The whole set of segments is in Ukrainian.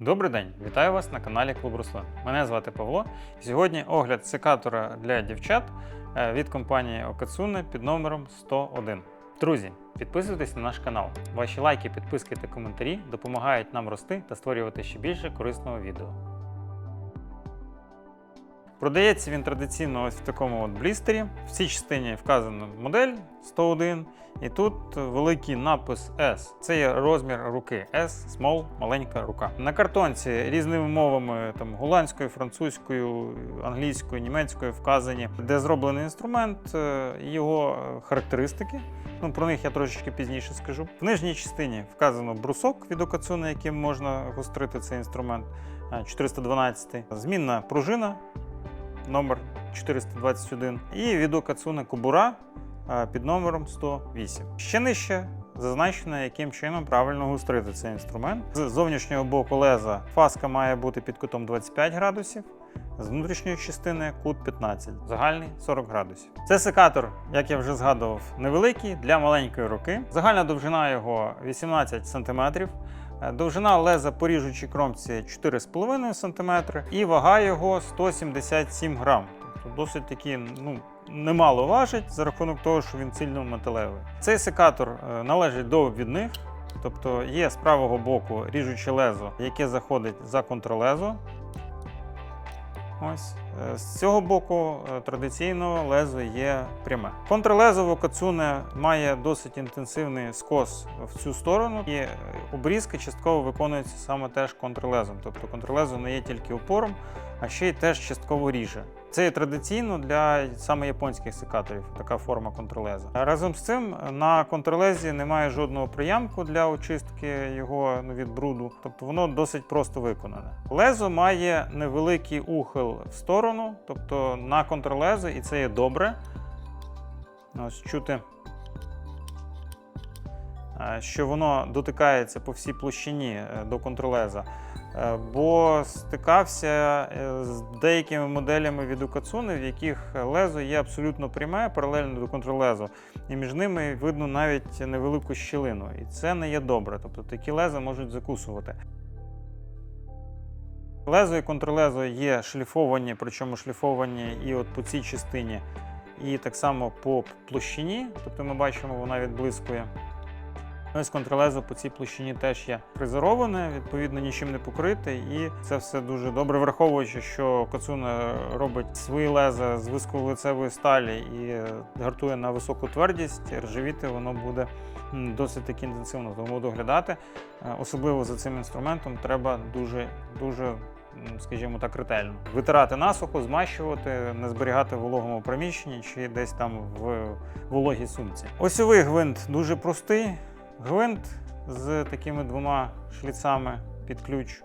Добрий день, вітаю вас на каналі Клуб Руслан. Мене звати Павло. Сьогодні огляд секатора для дівчат е, від компанії Окацуне під номером 101. Друзі, підписуйтесь на наш канал. Ваші лайки, підписки та коментарі допомагають нам рости та створювати ще більше корисного відео. Продається він традиційно ось в такому от блістері. В цій частині вказана модель 101, і тут великий напис S. Це є розмір руки S, small, маленька рука. На картонці різними мовами там голландською, французькою, англійською, німецькою вказані, де зроблений інструмент, е, його е, характеристики. Ну, про них я трошечки пізніше скажу. В нижній частині вказано брусок від Окацуна, яким можна гострити цей інструмент. е, 412. Змінна пружина номер 421 і від Окацуна Кобура е, під номером 108. Ще нижче зазначено, яким чином правильно гострити цей інструмент. З зовнішнього боку леза фаска має бути під кутом 25 градусів. З внутрішньої частини кут 15, загальний 40 градусів. Це секатор, як я вже згадував, невеликий для маленької руки. Загальна довжина його 18 см. Е, Довжина леза по ріжучій кромці 4,5 см і вага його 177 грам. Тобто досить такі, ну, немало важить за рахунок того, що він цільно металевий. Цей секатор е, належить до обвідних, тобто є з правого боку ріжуче лезо, яке заходить за контролезо. Ось Е, з цього боку е, традиційно лезо є пряме. Контрлезо кацуне має досить інтенсивний скос в цю сторону, і обрізки частково виконуються саме теж контрлезом. Тобто контрлезо не є тільки опором, а ще й теж частково ріже. Це є традиційно для саме японських секаторів, така форма контрлеза. Разом з цим на контрлезі немає жодного приямку для очистки його ну, від бруду, тобто воно досить просто виконане. Лезо має невеликий ухил в сторону, тобто на контрлезо, і це є добре. Ось чути, е, що воно дотикається по всій площині е, до контрлеза. Е, Бо стикався е, з деякими моделями від Укацуни, в яких лезо є абсолютно пряме, паралельно до контрлезу, і між ними видно навіть невелику щілину. І це не є добре. Тобто такі леза можуть закусувати. Лезо і контрлезо є шліфовані, причому шліфовані і от по цій частині, і так само по площині. Тобто ми бачимо, вона відблискує. Ось контролезо по цій площині теж є фрезероване, відповідно, нічим не покрите, і це все дуже добре, враховуючи, що Кацуна робить свої леза з висковолицевої сталі і е, гартує на високу твердість, ржавіти воно буде досить таки інтенсивно. Тому доглядати, е, особливо за цим інструментом, треба дуже дуже. Скажімо так, ретельно витирати насухо, змащувати, не зберігати в вологому приміщенні чи десь там в вологій сумці. Осьовий гвинт дуже простий. Гвинт з такими двома шліцами під ключ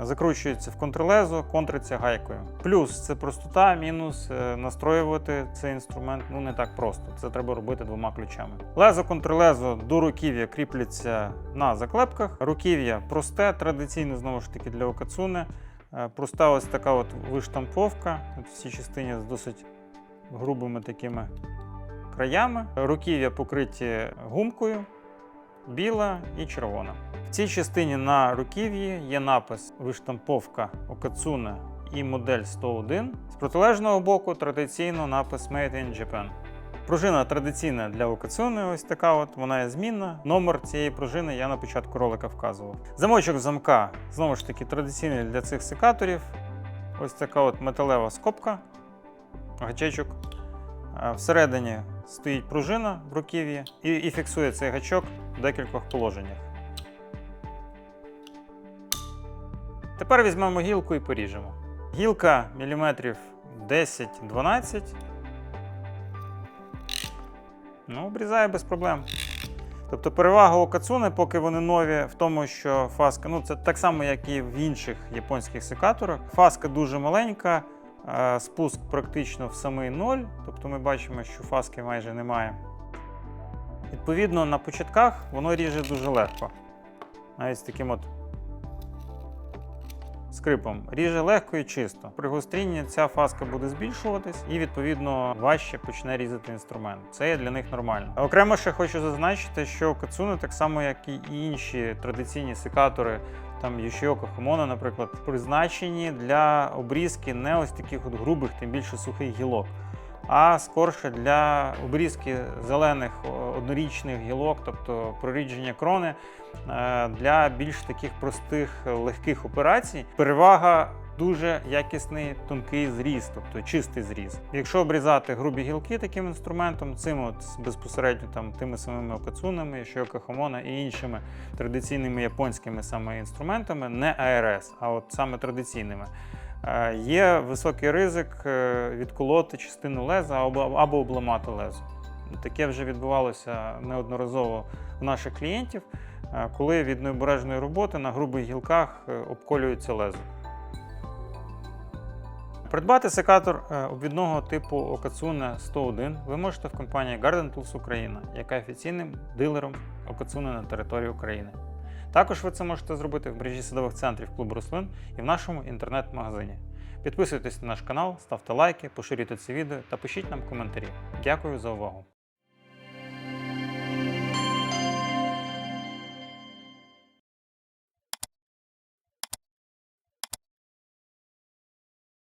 закручується в контрлезо, контриться гайкою. Плюс це простота, мінус е, настроювати цей інструмент ну не так просто. Це треба робити двома ключами. Лезо контрлезо до руків'я кріпляться на заклепках. Руків'я просте, традиційно знову ж таки для окацуни. Е, Проста ось така от виштамповка. От в цій частині з досить грубими такими краями. Руків'я покриті гумкою біла і червона. В цій частині на руків'ї є напис Виштамповка Окацуне і модель 101. З протилежного боку традиційно напис Made in Japan. Пружина традиційна для Окацуни, ось така от, вона є змінна. Номер цієї пружини я на початку ролика вказував. Замочок замка знову ж таки традиційний для цих секаторів. Ось така от металева скобка, гачечок. Всередині стоїть пружина в руків'ї і, і фіксує цей гачок в декількох положеннях. Тепер візьмемо гілку і поріжемо. Гілка міліметрів 10-12. Ну, обрізає без проблем. Тобто перевага у кацуни, поки вони нові, в тому, що фаска, ну це так само, як і в інших японських секаторах. Фаска дуже маленька, спуск практично в самий ноль. Тобто ми бачимо, що фаски майже немає. Відповідно, на початках воно ріже дуже легко. Навіть з таким от скрипом ріже легко і чисто. При гострінні ця фаска буде збільшуватись і відповідно важче почне різати інструмент. Це є для них нормально. Окремо ще хочу зазначити, що кацуни, так само як і інші традиційні секатори. Там Юшіоко Хомона, наприклад, призначені для обрізки не ось таких от грубих, тим більше сухих гілок, а скорше для обрізки зелених однорічних гілок, тобто прорідження крони е, для більш таких простих е, легких операцій. Перевага дуже якісний тонкий зріз, тобто чистий зріз. Якщо обрізати грубі гілки таким інструментом, цим от безпосередньо там тими самими окацунами, Шиока Хомона і іншими традиційними японськими саме інструментами, не АРС, а от саме традиційними. Е, Є високий ризик е, відколоти частину леза або, обламати лезо. Таке вже відбувалося неодноразово у наших клієнтів, е, коли від необережної роботи на грубих гілках обколюється лезо. Придбати секатор обвідного типу Okatsuне 101 ви можете в компанії Garden Tools Україна, яка офіційним дилером Okatsuне на території України. Також ви це можете зробити в мережі садових центрів клубу рослин і в нашому інтернет-магазині. Підписуйтесь на наш канал, ставте лайки, поширюйте це відео та пишіть нам коментарі. Дякую за увагу!